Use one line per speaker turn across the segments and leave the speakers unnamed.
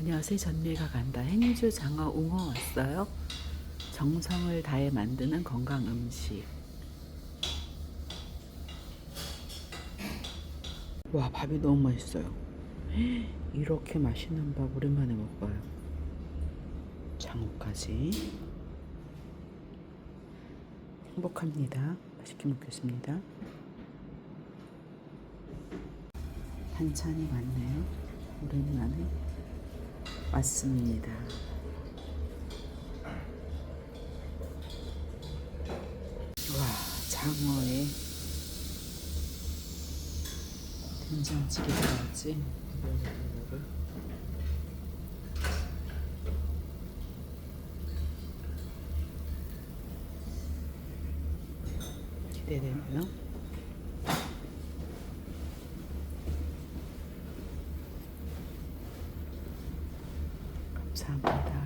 안녕하세요. 전미가 간다. 행주 장어 웅어 왔어요. 정성을 다해 만드는 건강 음식. 와 밥이 너무 맛있어요. 이렇게 맛있는 밥 오랜만에 먹어요. 장어까지. 행복합니다. 맛있게 먹겠습니다. 반찬이 많네요. 오랜만에 왔습니다. 와, 장어에 된장찌개 들어갔지? 기대되네요. 감사합니다.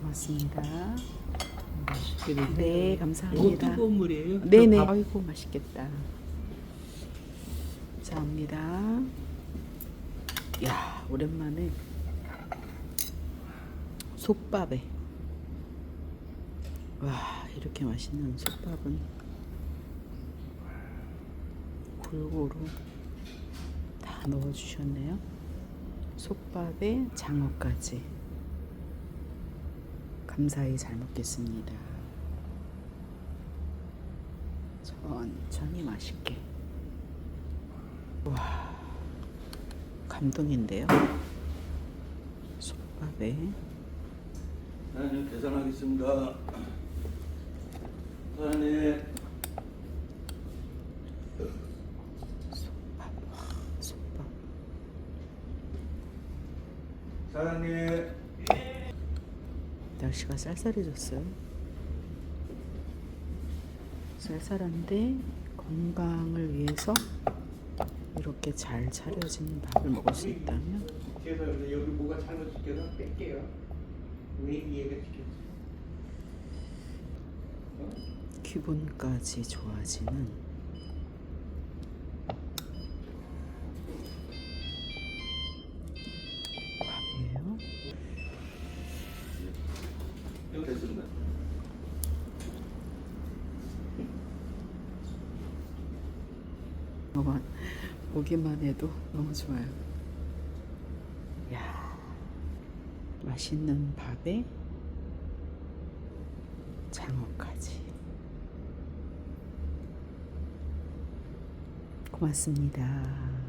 고맙습니다. 네,
이거
감사합니다.
뜨거운 물이에요?
네네. 아이고 맛있겠다. 감사합니다. 야 오랜만에 솥밥에 와 이렇게 맛있는 솥밥은 골고루 다 넣어 주셨네요. 솥밥에 장어까지 감사히 잘 먹겠습니다. 천천히 맛있게. 와, 감동인데요. 솥밥에
사장님 계산하겠습니다. 사장님
솥밥, 와, 솥밥.
사장님
날씨가 쌀쌀해졌어요. 쌀쌀한데 건강을 위해서 이렇게 잘 차려진 밥을 먹을 수 있다면
죄송합니다. 여기 뭐가 잘못 시켜서 뺄게요. 왜 이해가 시켰어요?
기분까지 좋아지는
됐습니다.
먹어 보기만 해도 너무 좋아요. 야 맛있는 밥에 장어까지. 고맙습니다.